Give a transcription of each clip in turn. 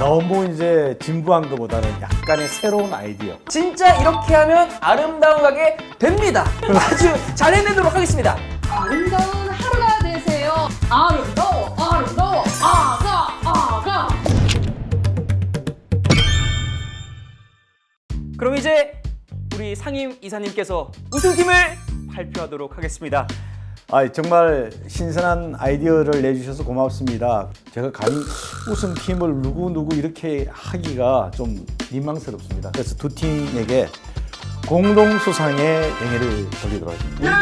너무 이제 진부한 것보다는 약간의 새로운 아이디어. 진짜 이렇게 하면 아름다운 가게 됩니다. 아주 잘 해내도록 하겠습니다. 아름다운 하루가 되세요. 아름다워, 아름다워, 아가, 아가. 그럼 이제 우리 상임 이사님께서 우승팀을 발표하도록 하겠습니다. 아 정말 신선한 아이디어를 내주셔서 고맙습니다. 제가 감히 우승 팀을 누구 누구 이렇게 하기가 좀 민망스럽습니다. 그래서 두 팀에게 공동 수상의 영예를 돌리도록 하겠습니다.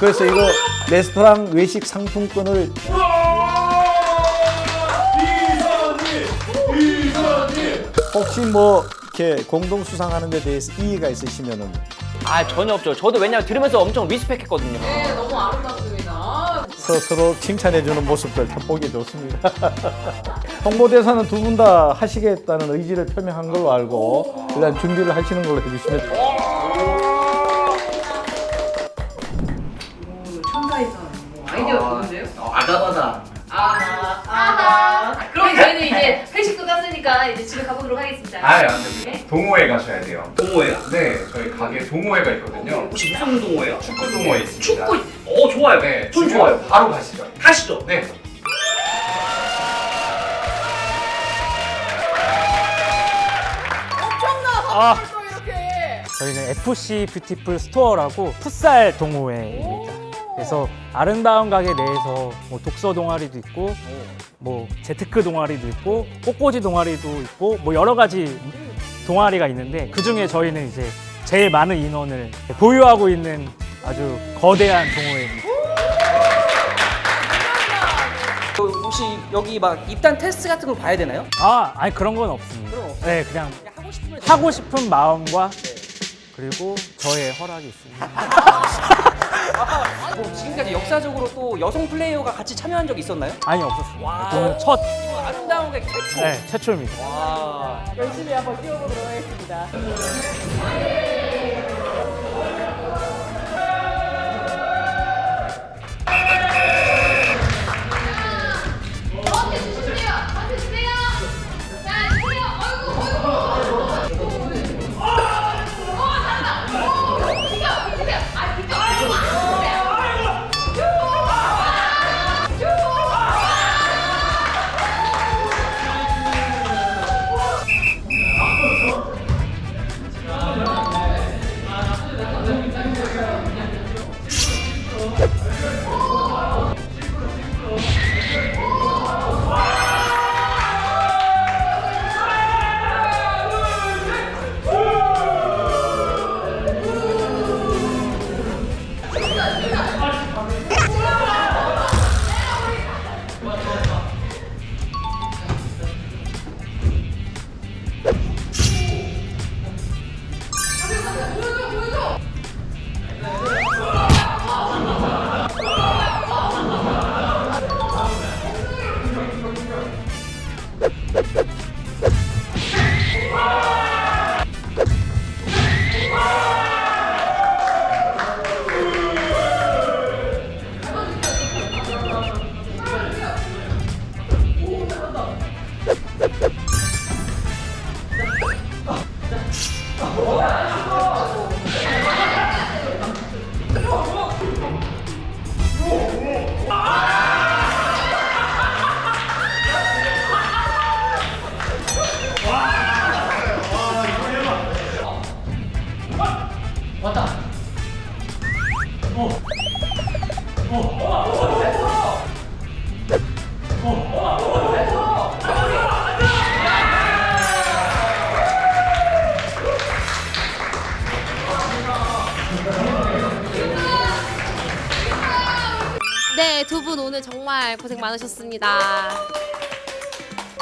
그래서 이거 레스토랑 외식 상품권을 혹시 뭐 이렇게 공동 수상하는 데 대해서 이의가 있으시면은 아 전혀 없죠. 저도 왜냐면 들으면서 엄청 리스펙했거든요. 네, 너무 아름답습니다. 스스로 칭찬해주는 모습들 참 보기 좋습니다. 홍보대사는 두 분 다 하시겠다는 의지를 표명한 걸로 알고 일단 준비를 하시는 걸로 해주시면 됩니다. 천사이상 아이디어 좋은데요? 아가바다. 아하, 아하. 그럼 저희는 이제 회식도 땄으니까 이제 집에 가보도록 하겠습니다. 아, 안 됩니다. 동호회 가셔야 돼요. 동호회야? 네, 저희 가게 동호회가 있거든요. 혹시 무슨 동호회야? 축구 동호회 있습니다. 축구. 오 좋아요. 네, 전 지금 좋아요. 바로 가시죠. 가시죠. 네. 벌써 이렇게. 저희는 FC 뷰티풀 스토어라고 풋살 동호회입니다. 그래서 아름다운 가게 내에서 뭐 독서 동아리도 있고 뭐 재테크 동아리도 있고 꽃꽂이 동아리도 있고 뭐 여러 가지 동아리가 있는데 그 중에 저희는 이제 제일 많은 인원을 보유하고 있는 아주 거대한 동호회입니다. 그 혹시 여기 막 입단 테스트 같은 거 봐야 되나요? 아, 아니 그런 건 없습니다. 그럼 없어요. 네, 그냥 그냥 하고 싶으면 하고 싶은 마음과 그리고 저의 허락이 있습니다. 뭐 지금까지 역사적으로 또 여성 플레이어가 같이 참여한 적 있었나요? 아니 없었습니다. 와. 저는 첫 이거 아름다운 게 최초. 네, 최초입니다. 와. 열심히 한번 뛰어보도록 하겠습니다. 보여줘 보여줘. 네, 두 분 오늘 정말 고생 많으셨습니다.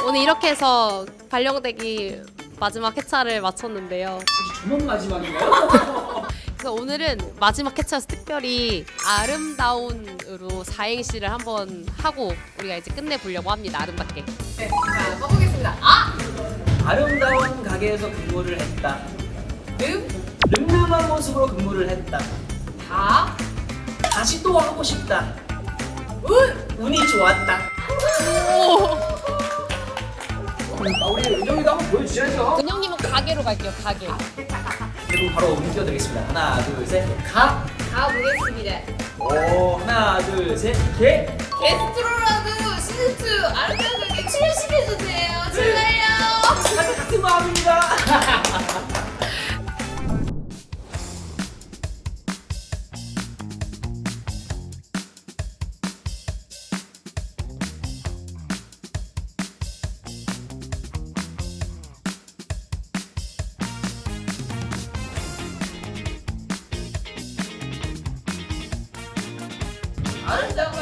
오늘 이렇게 해서 발령대기 마지막 회차를 마쳤는데요. 저만 마지막인가요? 그래서 오늘은 마지막 회차에서 특별히 아름다운으로 사행시를 한번 하고 우리가 이제 끝내보려고 합니다. 아름답게. 네, 자, 써보겠습니다. 아! 아름다운 가게에서 근무를 했다. 늠, 늠름한 모습으로 근무를 했다. 다, 다시 또 하고 싶다. 운! 운이 좋았다. 아, 우리 은정이도 한번 보여주셔야죠. 은영님은 가게로 갈게요. 가게. 아, 그리고 바로 움직여드리겠습니다. 하나, 둘, 셋, 가. 가보겠습니다. 오, 하나, 둘, 셋, 개. 게스트로라도 시즌2 I don't know.